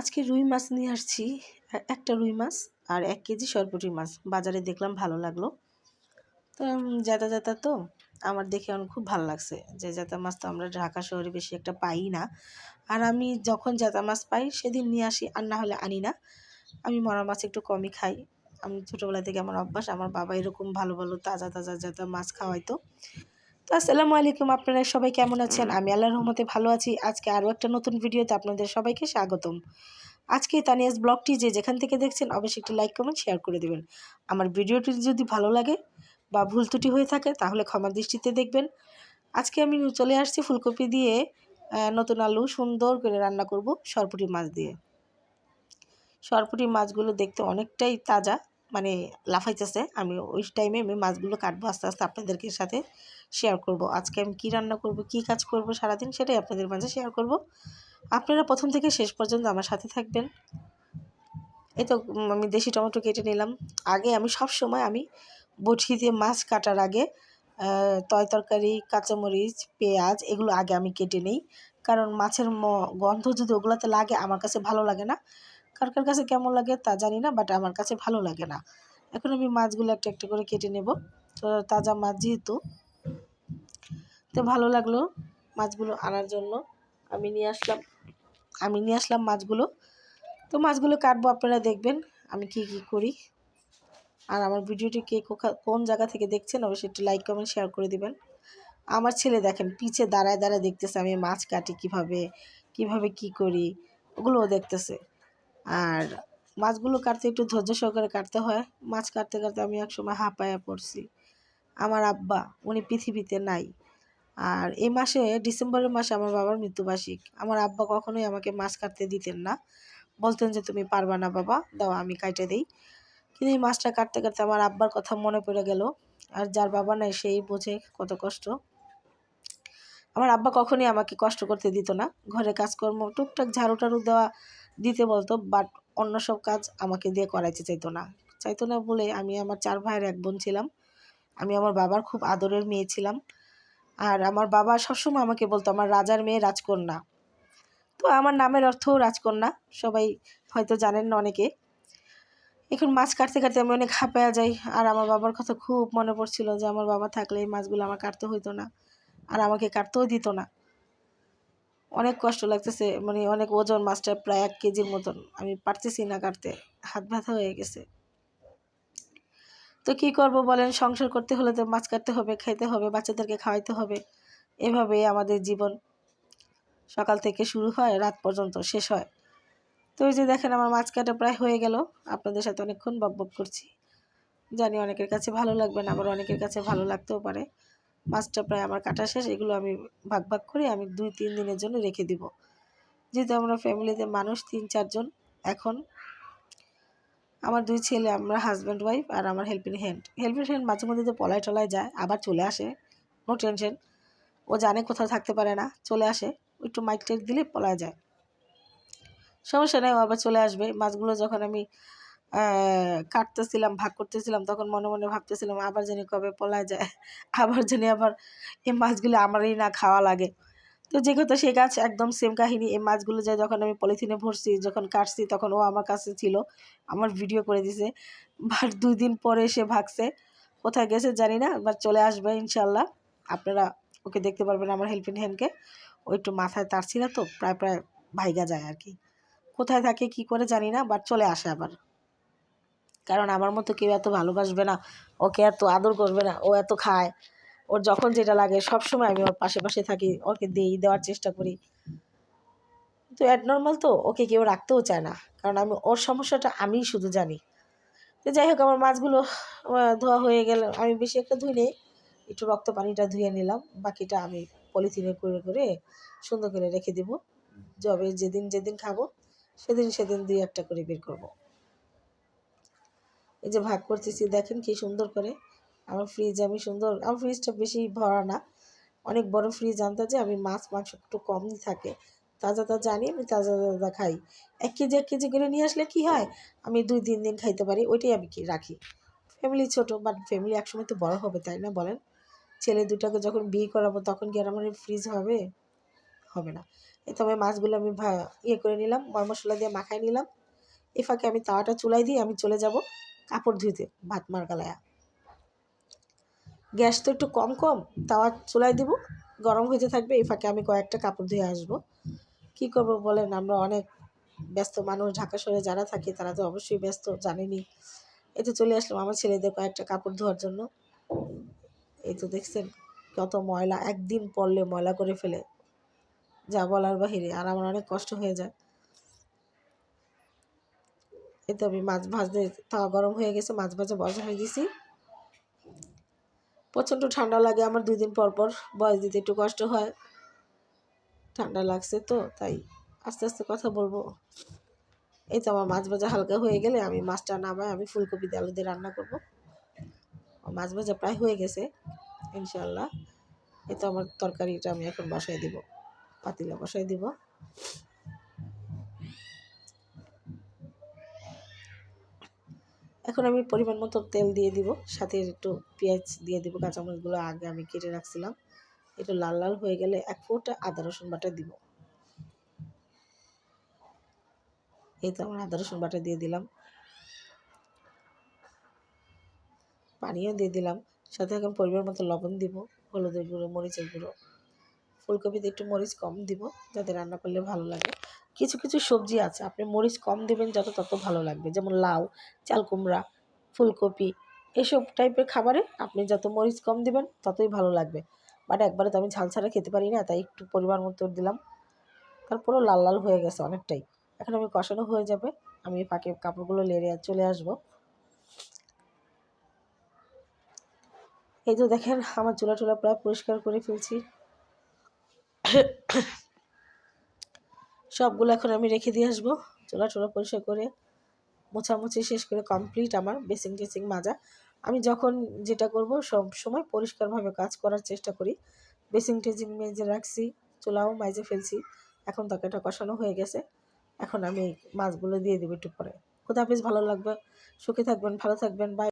আজকে রুই মাছ নিয়ে আসছি, একটা রুই মাছ আর এক কেজি সরপুঁটি মাছ। বাজারে দেখলাম ভালো লাগল। তো যাতা জাতা তো, আমার দেখে আমার খুব ভালো লাগছে যে জাতা মাছ তো আমরা ঢাকা শহরে বেশি একটা পাই না। আর আমি যখন জাতা মাছ পাই সেদিন নিয়ে আসি, আর না হলে আনি না। আমি মরা মাছ একটু কমই খাই। আমি ছোটোবেলা থেকে আমার অভ্যাস, আমার বাবা এরকম ভালো ভালো তাজা তাজা জাতা মাছ খাওয়াইতো। তো আসসালামু আলাইকুম, আপনারা সবাই কেমন আছেন? আমি আল্লাহর রহমতে ভালো আছি। আজকে আরও একটা নতুন ভিডিওতে আপনাদের সবাইকে স্বাগতম। আজকে তানিয়াস ব্লগটি যে যেখান থেকে দেখছেন, অবশ্যই একটি লাইক, কমেন্ট, শেয়ার করে দেবেন। আমার ভিডিওটি যদি ভালো লাগে বা ভুল ত্রুটি হয়ে থাকে, তাহলে ক্ষমা দৃষ্টিতে দেখবেন। আজকে আমি চলে আসছি ফুলকপি দিয়ে নতুন আলু সুন্দর করে রান্না করব সরপুটি মাছ দিয়ে। সরপুটি মাছগুলো দেখতে অনেকটাই তাজা। মানে লাফাইতেছে, আমি ওই টাইমে আমি মাছগুলো কাটবো, আস্তে আস্তে আপনাদেরকে সাথে শেয়ার করব। আজকে আমি কী রান্না করব, কী কাজ করব সারাদিন সেটাই আপনাদের মাঝে শেয়ার করব। আপনারা প্রথম থেকে শেষ পর্যন্ত আমার সাথে থাকবেন। এই তো আমি দেশি টমেটো কেটে নিলাম। আগে আমি সব সময় আমি বটি দিয়ে মাছ কাটার আগে তয় তরকারি, কাঁচামরিচ, পেঁয়াজ এগুলো আগে আমি কেটে নিই। কারণ মাছের গন্ধ যদি ওগুলোতে লাগে, আমার কাছে ভালো লাগে না। কার কাছে কেমন লাগে তা জানি না বাট আমার কাছে ভালো লাগে না। এখন আমি মাছগুলো একটা একটা করে কেটে নেব। তো তাজা মাছ যেহেতু, তো ভালো লাগল মাছগুলো আনার জন্য। আমি নিয়ে আসলাম, আমি নিয়ে আসলাম মাছগুলো। তো মাছগুলো কাটবো, আপনারা দেখবেন আমি কি কি করি। আর আমার ভিডিওটি কে কোন জায়গা থেকে দেখছেন অবশ্যই একটু লাইক কমেন্ট শেয়ার করে দিবেন। আমার ছেলে দেখেন পিছে দাঁড়ায় দাঁড়ায় দেখতেছে আমি মাছ কাটি কীভাবে কীভাবে কি করি, ওগুলোও দেখতেছে। আর মাছগুলো কাটতে একটু ধৈর্য সহকারে কাটতে হয়। মাছ কাটতে কাটতে আমি একসময় হাঁপায়া পড়ছি। আমার আব্বা, উনি পৃথিবীতে নাই। আর এই মাসে, ডিসেম্বরের মাসে আমার বাবার মৃত্যুবার্ষিক। আমার আব্বা কখনোই আমাকে মাছ কাটতে দিতেন না। বলতেন যে, তুমি পারবা না বাবা, দাও আমি কাটে দিই। কিন্তু এই মাছটা কাটতে কাটতে আমার আব্বার কথা মনে পড়ে গেল। আর যার বাবা নাই, সেই বোঝে কত কষ্ট। আমার আব্বা কখনোই আমাকে কষ্ট করতে দিত না। ঘরে কাজকর্ম, টুকটাক ঝাড়ু টাড়ু দেওয়া দিতে বলতো বাট অন্য সব কাজ আমাকে দিয়ে করাইতে চাইতো না। চাইতো না বলে আমি আমার চার ভাইয়ের এক বোন ছিলাম। আমি আমার বাবার খুব আদরের মেয়ে ছিলাম। আর আমার বাবা সবসময় আমাকে বলতো, আমার রাজার মেয়ে রাজকন্যা। তো আমার নামের অর্থও রাজকন্যা, সবাই হয়তো জানেন না অনেকে। এখন মাছ কাটতে কাটতে আমি অনেক হাঁপায়া যাই, আর আমার বাবার কথা খুব মনে পড়ছিল যে আমার বাবা থাকলে এই মাছগুলো আমার কাটতে হইতো না, আর আমাকে কাটতেও দিত না। অনেক কষ্ট লাগতেছে মানে অনেক ওজন মাছটা প্রায় এক কেজির মতন। আমি পারতেছি না কাটতে, হাত ব্যথা হয়ে গেছে। তো কি করব বলেন, সংসার করতে হলে তো মাছ কাটতে হবে, খাইতে হবে, বাচ্চাদেরকে খাওয়াইতে হবে। এভাবেই আমাদের জীবন সকাল থেকে শুরু হয়, রাত পর্যন্ত শেষ হয়। তো ওই যে দেখেন, আমার মাছ কাটা প্রায় হয়ে গেল। আপনাদের সাথে অনেকক্ষণ বক বক করছি। জানি অনেকের কাছে ভালো লাগবে না, আবার অনেকের কাছে ভালো লাগতেও পারে। মাছটা প্রায় আমার কাটা শেষ, এগুলো আমি ভাগ ভাগ করে আমি দুই, তিন দিনের জন্য রেখে দিব। যেহেতু আমরা ফ্যামিলিতে মানুষ, তিন চারজন এখন আমার দুই ছেলে, আমরা হাজব্যান্ড ওয়াইফ আর আমার হেল্পিং হ্যান্ড হেল্পিং হ্যান্ড মাঝে মধ্যে তো পলায় টলায় যায়, আবার চলে আসে। নো টেনশন ও জানে কোথাও থাকতে পারে না, চলে আসে। একটু মাইক টেক দিলে পলায় যায়। সমস্যা নেই, ও আবার চলে আসবে। মাছগুলো যখন আমি কাটতেছিলাম, ভাগ করতেছিলাম, তখন মনে মনে ভাবতেছিলাম আবার জানি কবে পলায় যায়, আবার জানি আবার এই মাছগুলো আমারই না খাওয়া লাগে। তো যে কথা সে গাছ একদম সেম কাহিনী, এই মাছগুলো যায় যখন আমি পলিথিনে ভরছি, যখন কাটছি, তখন ও আমার কাছে ছিল, আমার ভিডিও করে দিছে। বাট দুই দিন পরে সে ভাগছে, কোথায় গেছে জানি না বাট চলে আসবে ইনশাল্লাহ আপনারা ওকে দেখতে পারবেন আমার হেল্পিং হ্যান্ডকে ও একটু মাথায় তার ছিল তো, প্রায় প্রায় ভাইগা যায় আর কি। কোথায় থাকে, কি করে জানি না বাট চলে আসে আবার। কারণ আমার মতো কেউ এত ভালোবাসবে না, ওকে এত আদর করবে না, ও এত খায়। ওর যখন যেটা লাগে সব সময় আমি ওর পাশে পাশে থাকি, ওকে দিই, দেওয়ার চেষ্টা করি। তো অ্যাডনর্মাল তো, ওকে কেউ রাখতেও চায় না। কারণ আমি, ওর সমস্যাটা আমিই শুধু জানি। তো যাই হোক, আমার মাছগুলো ধোয়া হয়ে গেল। আমি বেশি একটা ধুই নেই, একটু রক্ত পানিটা ধুয়ে নিলাম। বাকিটা আমি পলিথিনে করে করে সুন্দর করে রেখে দিব। যবে যেদিন যেদিন খাব, সেদিন সেদিন দুই একটা করে বের করব। এই যে ভাগ করতেছি, দেখেন কি সুন্দর করে। আমার ফ্রিজ আমি সুন্দর, আমার ফ্রিজটা বেশি ভরা না। অনেক বড় ফ্রিজ আনতে যে আমি মাছ, মাংস একটু কমই থাকে। তাজা তাজা আনি, আমি তাজা তাজা খাই। এক কেজি এক কেজি করে নিয়ে আসলে কি হয়? আমি দুই, তিন দিন খাইতে পারি, ওইটাই আমি কি রাখি। ফ্যামিলি ছোট বাট ফ্যামিলি একসময় তো বড় হবে, তাই না বলেন? ছেলে দুটাকে যখন বিয়ে করাবো, তখন কি আর আমার ফ্রিজ হবে? হবে না। এই তবে মাছগুলো আমি ইয়ে করে নিলাম, ময় মশলা দিয়ে মাখাই নিলাম। এ ফাঁকে আমি তাওয়াটা চুলাই দিয়ে আমি চলে যাব। কাপড় ধুইতে, ভাত মার গালায়া। গ্যাস তো একটু কম কম তাওয়া চুলাই দিব। গরম হইতে থাকবে, এই ফাঁকে আমি কয়েকটা কাপড় ধুয়ে আসব। কি করব বলেন, আমরা অনেক ব্যস্ত মানুষ, ঢাকা শহরে যারা থাকি, তারা তো অবশ্যই ব্যস্ত জানেনি এই তো চলে আসলাম আমার ছেলেদের কয়েকটা কাপড় ধোয়ার জন্য। এই তো দেখছেন কত ময়লা, একদিন পরলে ময়লা করে ফেলে, যা বলার বাহিরে, আর আমার অনেক কষ্ট হয়ে যায়। এই তো আমি মাছ ভাজতে তাওয়া গরম হয়ে গেছে, মাছ ভাজা বসা হয়ে দিছি প্রচণ্ড ঠান্ডা লাগে, আমার দুই দিন পর পর বয়স দিতে একটু কষ্ট হয়। ঠান্ডা লাগছে তো, তাই আস্তে আস্তে কথা বলব। এই তো আমার মাছ ভাজা হালকা হয়ে গেলে আমি মাছটা নামাই আমি ফুলকপি দিয়ে আলু দিয়ে রান্না করব। মাছ ভাজা প্রায় হয়ে গেছে ইনশাল্লাহ এই তো আমার তরকারিটা আমি এখন বসাই দিব, পাতিলা বসাই দিব। এখন আমি পরিমাণ মতো তেল দিয়ে দিব, সাথে একটু পেঁয়াজ দিয়ে দিব, কাঁচামরিচগুলো আগে আমি কেটে রাখছিলাম। একটু লাল লাল হয়ে গেলে এক ফোঁটা আদা, রসুন বাটা দিব। এই তো আমার আদা, রসুন বাটা দিয়ে দিলাম। পানিও দিয়ে দিলাম। সাথে এখন পরিমাণ মতো লবণ দিব, হলুদের গুঁড়ো, মরিচের গুঁড়ো। ফুলকপিতে একটু মরিচ কম দিব, যাতে রান্না করলে ভালো লাগে। কিছু কিছু সবজি আছে। আপনি মরিচ কম দেবেন যত, তত ভালো লাগবে। যেমন লাউ, চাল কুমড়া, ফুলকপি, এসব টাইপের খাবারে আপনি যত মরিচ কম দেবেন, ততই ভালো লাগবে। বাট একবারে তো আমি ঝাল ছাড়া খেতে পারি না, তাই একটু পরিমাণ মতো দিলাম। তারপরেও লাল লাল হয়ে গেছে অনেকটাই। এখন আমি কষানো হয়ে যাবে। আমি ফাঁকে কাপড়গুলো লেড়ে চলে আসব। এই তো দেখেন, আমার চুলা টুলা প্রায় পরিষ্কার করে ফেলছি। সবগুলো এখন আমি রেখে দিয়ে আসব। চোলা টুলা পরিষ্কার করে মোছামুছি শেষ করে কমপ্লিট আমার বেসিং টেসিং মাজা। আমি যখন যেটা করব সব সময় পরিষ্কারভাবে কাজ করার চেষ্টা করি। বেসিং টেসিং মেজে রাখছি, চোলাও মাইজে ফেলছি। এখন তরকারিটা কষানো হয়ে গেছে। এখন আমি মাছগুলো দিয়ে দেবো একটু পরে। খুদাহাফিজ ভালো লাগবে। সুখে থাকবেন, ভালো থাকবেন। বাই